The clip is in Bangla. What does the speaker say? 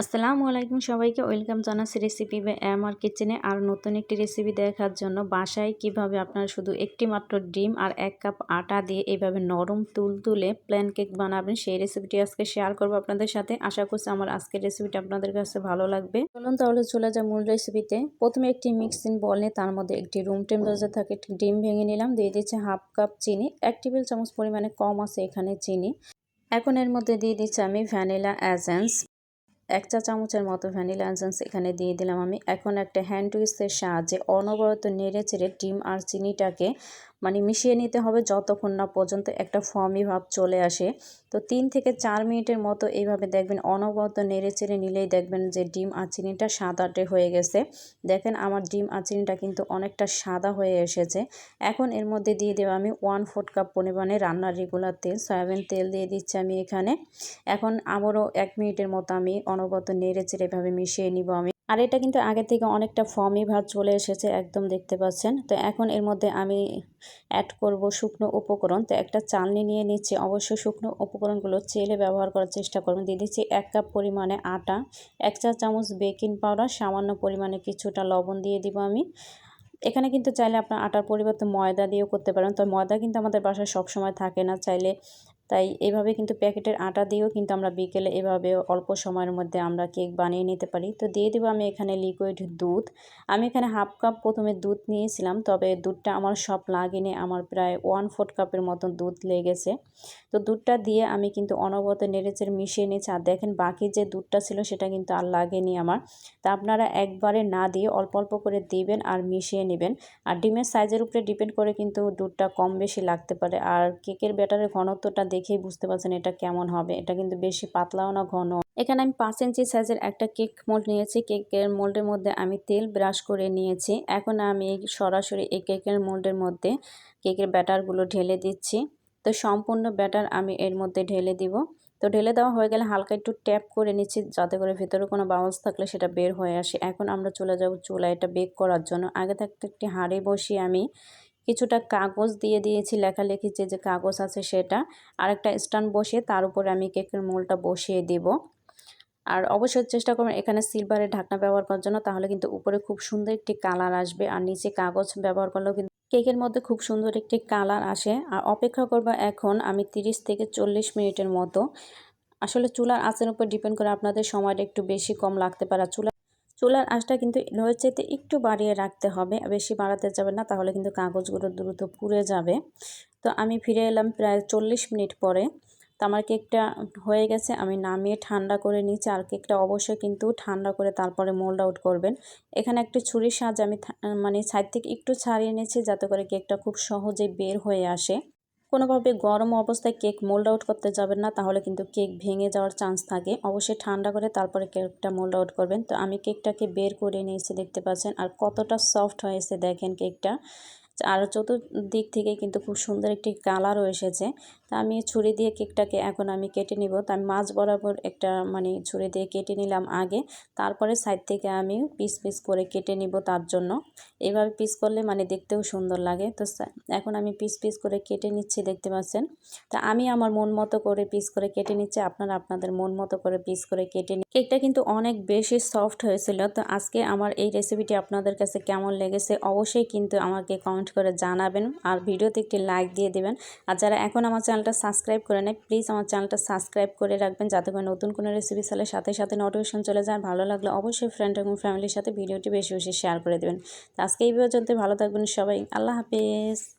আসসালামু আলাইকুম সবাইকে। ওয়েলকাম জানাচ্ছি রেসিপি বা আমার কিচেনে আর নতুন একটি রেসিপি দেখার জন্য বাসায় কীভাবে আপনারা শুধু একটি মাত্র ডিম আর এক কাপ আটা দিয়ে এইভাবে নরম তুল তুলে প্ল্যান কেক বানাবেন, সেই রেসিপিটি আজকে শেয়ার করব আপনাদের সাথে। আশা করছি আমার আজকের রেসিপিটা আপনাদের কাছে ভালো লাগবে। চলুন তাহলে চলে যায় মূল রেসিপিতে। প্রথমে একটি মিক্সিং বল নিয়ে তার মধ্যে একটি রুম টেম্পারেচার থাকে ডিম ভেঙে নিলাম। দিয়ে দিচ্ছে হাফ কাপ চিনি, এক টেবিল চামচ পরিমাণে কম আছে এখানে চিনি। এখন এর মধ্যে দিয়ে দিচ্ছি আমি ভ্যানিলা অ্যাজেন্স এক চা চামচের মতো ভ্যানিলা এসেন্স এখানে দিয়ে দিলাম আমি। এখন একটা হ্যান্ড টুইস্টের সাহায্যে অনবরত নেড়ে চেড়ে ডিম আর চিনিটাকে মানে মিশিয়ে নিতে হবে যতক্ষণ না পর্যন্ত একটা ফর্মি ভাব চলে আসে। তো তিন থেকে চার মিনিটের মতো এইভাবে দেখবেন অনবরত নেড়ে চেড়ে নিলেই দেখবেন যে ডিম আর চিনিটা সাদাটে হয়ে গেছে। দেখেন আমার ডিম আর চিনিটা কিন্তু অনেকটা সাদা হয়ে এসেছে। এখন এর মধ্যে দিয়ে দেবো আমি ওয়ান ফোর্থ কাপ পরিমাণে রান্নার রেগুলার তেল, সয়াবিন তেল দিয়ে দিচ্ছি আমি এখানে। এখন আবারও এক মিনিটের মতো আমি অনবরত নেড়ে চেড়ে এভাবে মিশিয়ে নিব আমি। আর এটা কিন্তু আগে থেকে অনেকটা ফর্মি ভাব চলে এসেছে, একদম দেখতে পাচ্ছেন। তো এখন এর মধ্যে আমি অ্যাড করব শুকনো উপকরণ। তো একটা চালনি নিয়ে নিচ্ছি, অবশ্যই শুকনো উপকরণগুলো চেলে ব্যবহার করার চেষ্টা করবেন। দিয়ে দিচ্ছি এক কাপ পরিমাণে আটা, এক চা চামচ বেকিং পাউডার, সামান্য পরিমাণে কিছুটা লবণ দিয়ে দিব আমি। এখানে কিন্তু চাইলে আপনার আটার পরিবর্তে ময়দা দিয়েও করতে পারেন। তো ময়দা কিন্তু আমাদের বাসায় সবসময় থাকে না। চাইলে তাই এভাবে কিন্তু প্যাকেটের আটা দিয়েও কিন্তু আমরা বিকেলে এভাবে অল্প সময়ের মধ্যে আমরা কেক বানিয়ে নিতে পারি। তো দিয়ে দেবো আমি এখানে লিকুইড দুধ। আমি এখানে হাফ কাপ প্রথমে দুধ নিয়েছিলাম, তবে দুধটা আমার সব লাগেনি, আমার প্রায় ওয়ান ফোর্থ কাপের মতন দুধ লেগেছে। তো দুধটা দিয়ে আমি কিন্তু অনবরত নেড়েচেড়ে মিশিয়ে নিয়েছি। আর দেখেন বাকি যে দুধটা ছিল সেটা কিন্তু আর লাগেনি আমার। তা আপনারা একবারে না দিয়ে অল্প অল্প করে দিবেন আর মিশিয়ে নেবেন। আর ডিমের সাইজের উপরে ডিপেন্ড করে কিন্তু দুধটা কম বেশি লাগতে পারে। আর কেকের ব্যাটারের ঘনত্বটা দেখেই বুঝতে পারছেন এটা কেমন হবে। এটা কিন্তু বেশি পাতলাও না ঘন এখানে আমি পাঁচ ইঞ্চি সাইজের একটা কেক মোল্ড নিয়েছি। কেকের মোল্ডের মধ্যে আমি তেল ব্রাশ করে নিয়েছি। এখন আমি সরাসরি এই কেকের মোল্ডের মধ্যে কেকের ব্যাটারগুলো ঢেলে দিচ্ছি। তো সম্পূর্ণ ব্যাটার আমি এর মধ্যে ঢেলে দিব। তো ঢেলে দেওয়া হয়ে গেলে হালকা একটু ট্যাপ করে নিচ্ছি যাতে করে ভেতরে কোনো বাউন্স থাকলে সেটা বের হয়ে আসে। এখন আমরা চলে যাব চুলা এটা বেক করার জন্য। আগে থাকতে একটি হাঁড়ি বসিয়ে আমি কিছুটা কাগজ দিয়ে দিয়েছি লেখালেখি যে যে কাগজ আছে সেটা। আর একটা স্ট্যান্ড বসিয়ে তার উপরে আমি কেকের মোলটা বসিয়ে দিব। আর অবশ্যই চেষ্টা করবেন এখানে সিলভারের ঢাকনা ব্যবহার করার জন্য, তাহলে কিন্তু উপরে খুব সুন্দর একটি কালার আসবে। আর নিচে কাগজ ব্যবহার করলেও কিন্তু কেকের মধ্যে খুব সুন্দর একটি কালার আসে। আর অপেক্ষা করব এখন আমি 30 থেকে চল্লিশ মিনিটের মতো। আসলে চুলার আঁচের উপর ডিপেন্ড করে আপনাদের সময়টা একটু বেশি কম লাগতে পারে। চুলা চুলার আঁচটা কিন্তু লোয়ের চাইতে একটু বাড়িয়ে রাখতে হবে। বেশি বাড়াতে যাবে না, তাহলে কিন্তু কাগজগুলো দ্রুত পুড়ে যাবে। তো আমি ফিরে এলাম প্রায় চল্লিশ মিনিট পরে। তো আমার কেকটা হয়ে গেছে, আমি নামিয়ে ঠান্ডা করে নিয়েছি। আর কেকটা অবশ্যই কিন্তু ঠান্ডা করে তারপরে মোল্ড আউট করবেন। এখানে একটি ছুরির সাহায্যে আমি মানে সাইড থেকে একটু ছাড়িয়ে নিয়েছি, যাতে করে কেকটা খুব সহজেই বের হয়ে আসে। কোনোভাবে গরম অবস্থায় কেক মোল্ড আউট করতে যাবেন না, তাহলে কিন্তু কেক ভেঙে যাওয়ার চান্স থাকে। অবশ্যই ঠান্ডা করে তারপরে কেকটা মোল্ড আউট করবেন। তো আমি কেকটাকে বের করে নিয়েছি, দেখতে পাচ্ছেন। আর কতটা সফট হয়েছে দেখেন কেকটা। আর চতুর্দিক থেকে কিন্তু খুব সুন্দর একটি কালারও এসেছে। তা আমি ছুরি দিয়ে কেকটাকে এখন আমি কেটে নিব। তা আমি মাছ বরাবর একটা মানে ছুরি দিয়ে কেটে নিলাম আগে। তারপরে সাইড থেকে আমি পিস পিস করে কেটে নিব তার জন্য। এইভাবে পিস করলে মানে দেখতেও সুন্দর লাগে। তো এখন আমি পিস পিস করে কেটে নিচ্ছি, দেখতে পাচ্ছেন? তা আমি আমার মন মতো করে পিস করে কেটে নিচ্ছি। আপনারা আপনাদের মন মতো করে পিস করে কেটে নি কেকটা কিন্তু অনেক বেশি সফট হয়েছিল। তো আজকে আমার এই রেসিপিটি আপনাদের কাছে কেমন লেগেছে অবশ্যই কিন্তু আমাকে কমেন্ট করে জানাবেন আর ভিডিওতে একটি লাইক দিয়ে দেবেন। আর যারা এখন আমার চ্যানেলটা সাবস্ক্রাইব করে নেয়, প্লিজ আমার চ্যানেলটা সাবস্ক্রাইব করে রাখবেন যাতে করে নতুন কোনো রেসিপি চালে সাথে সাথে নোটিফিকেশন চলে যায়। ভালো লাগলে অবশ্যই ফ্রেন্ড এবং ফ্যামিলির সাথে ভিডিওটি বেশি বেশি শেয়ার করে দেবেন। আজকে এই পর্যন্ত ভালো থাকবেন সবাই। আল্লাহ হাফিজ।